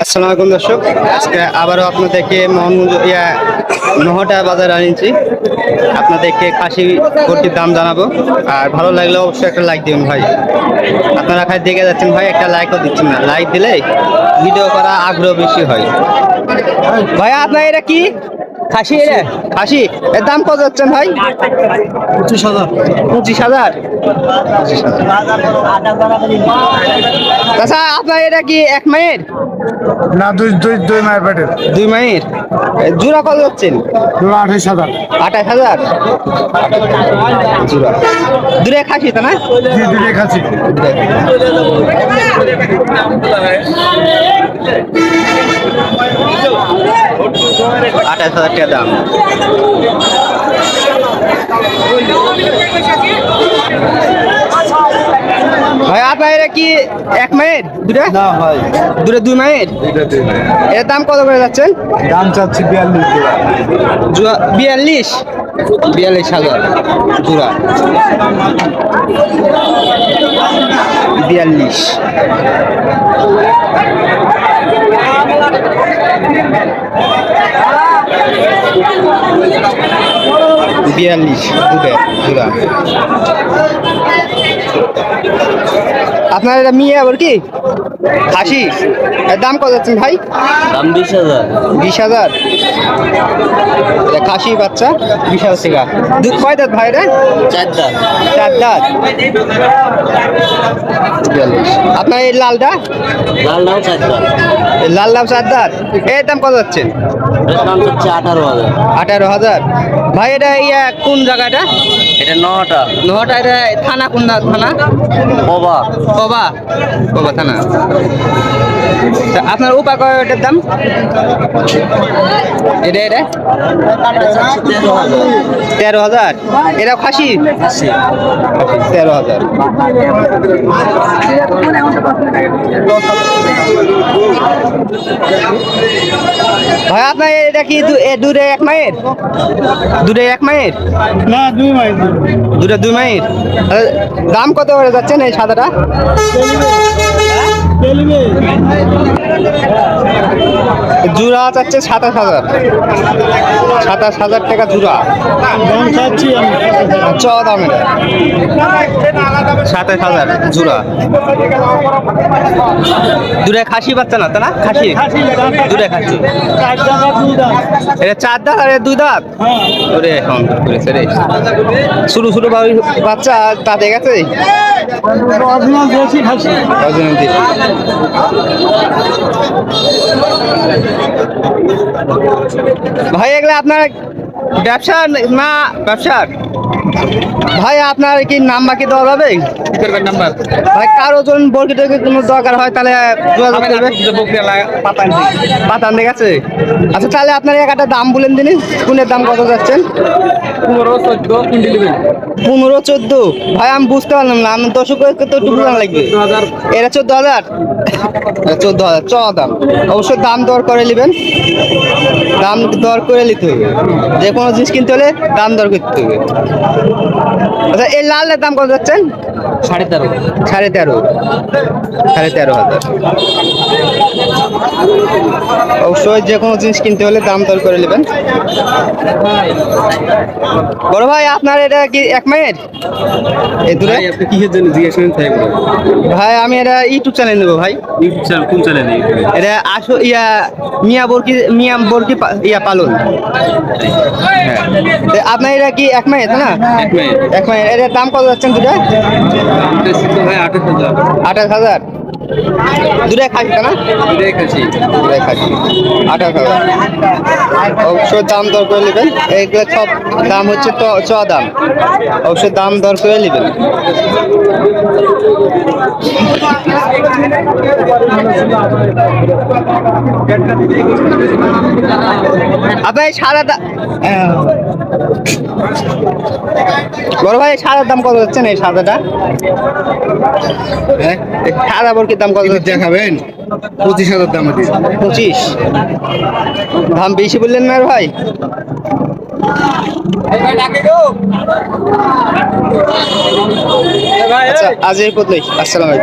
আসসালামু আলাইকুম দর্শক। আজকে আবারও আপনাদেরকে মোহনগঞ্জ ইয়া নহটা বাজার আনিয়েছি। আপনাদেরকে কাশি ভর্তির দাম জানাব। আর ভালো লাগলে অবশ্যই একটা লাইক দিবেন ভাই। আপনারা খাই দেখে যাচ্ছেন ভাই, একটা লাইকও দিচ্ছেন না। লাইক দিলে ভিডিও করা আগ্রহ বেশি হয়। ভাই আপনার এটা কি? খাসি এটা খাসি? এর দাম কত যাচ্ছেন ভাই? পঁচিশ হাজার। পঁচিশ হাজার? আচ্ছা আপনার এটা কি এক মায়ের? না দুই দুই দুই মায়ের পেটের। দুই মায়ের? জোড়া কত যাচ্ছেন? দুটো আঠাইশ হাজার। আঠাশ হাজার? জোড়া। দূরে খাসি তো না? দুটো খাচ্ছি হাজার টাকা দাম। ভাই আপনার এটা কি এক মায়ের দূরে না ভাই। দূরে দুই মায়ের এটা দুই মায়ের এর দাম কত করে যাচ্ছেন? দাম চাচ্ছি বিয়াল্লিশ জোড়া বিয়াল্লিশ? বিয়াল্লিশ হাজার জোড়া। বিয়াল্লিশ। বিয়াল্লিশ আপনার এটা মেয়ে আবার কি? খাসি? দাম কত যাচ্ছেন ভাই? দাম বিশ হাজার। বিশ হাজার। খাসি বাচ্চা বিশ হাজার টাকা। দুধ কয় দাঁত ভাই রে চার দাম চার দাঁত। বিয়াল্লিশ। আপনার এই লালটা? লাল চার দাম এই লাল লাল চার দাঁত এর দাম কত যাচ্ছে? হচ্ছে আঠারো হাজার। আঠারো হাজার। ভাই এটা ইয়া কোন জায়গাটা? এটা নটা। নহটা এটা থানা কোন দা- থানা? কবা। কবা। কবা থানা। আপনার উপা কয়টার দাম? এটা এটা? তেরো হাজার। এটা খাসি। তেরো হাজার। ভাই আপনার এটা কি দূরে এক মায়ের দূরে এক মায়ের না দুই মায়ের দূরে দুই দাম কত করে যাচ্ছেন এই সাদাটা? জুড়া চাচ্ছে সাতাশ হাজার। সাতাশ হাজার টাকা দাম আমি। চ দামের সাতাশ হাজার জুড়া দূরে খাসি বাচ্চা না তা না? খাসি? দূরে খাসি। এটা চার দাঁত আর দুই দাঁত? ওরে এখন রে। শুরু শুরু বাচ্চা তাতে গেছে রাজনীতি ভাই এগুলা আপনার ব্যবসা না ব্যবসার? ভাই আপনার কি নাম্বার কি দেওয়া যাবে? নাম্বার? ভাই কারও জন বর্গি কোনো দরকার হয় তাহলে যোগাযোগ করবে পাতা আনতে গেছে আচ্ছা তাহলে আপনার এক একটা দাম বলেন দিন। কোনের দাম কত যাচ্ছেন? পনেরো চোদ্দ পনেরো চোদ্দ। ভাই আমি বুঝতে পারলাম না। আমি দর্শককে তো একটু বোঝানো লাগবে এটা চোদ্দ হাজার? চোদ্দ হাজার চ দাম। অবশ্যই দাম দর করে নেবেন। দাম দর করে নিতে হবে। যে কোনো জিনিস কিনতে হলে দাম দর করতে হবে। আচ্ছা এই লালের দাম কত যাচ্ছেন? সাড়ে তেরো। সাড়ে তেরো। সাড়ে তেরো হাজার। অবশ্যই যে কোনো জিনিস কিনতে হলে দাম দর করে নেবেন। বড় ভাই আপনার এটা কি এক মায়ের এই দূরে? কিসের জন্য জিজ্ঞেস করেন ভাই আমি এটা ইউটিউব চ্যানেল নেব ভাই। ইউটিউব চ্যানেল কোন চ্যানেল এটা আসো ইয়া মিয়া বরকি মিয়া বরকি ইয়া পালন। হ্যাঁ। আপনার এটা কি এক মায়ের না? এক মিনিট এটার দাম কত যাচ্ছেন দুটা? আঠাশ হাজার। আঠাশ হাজার। দুটাই খাসি না? দুটাই খাচ্ছি দুটাই খাসি আঠাশ হাজার। অবশ্যই দাম দর করে নেবেন? এইগুলো সব দাম হচ্ছে তো চ দাম। অবশ্যই দাম দর করে নেবেন। আপনার আহ, বড় ভাই সাদার দাম কত যাচ্ছেন এই সাদাটা? হ্যাঁ? সাদা বরকির দাম কত? দেখাবেন? পঁচিশ হাজার দাম আছে। পঁচিশ। দাম বেশি বললেন না ভাই? আচ্ছা আজ এই পর্যন্তই আসসালামাইকুম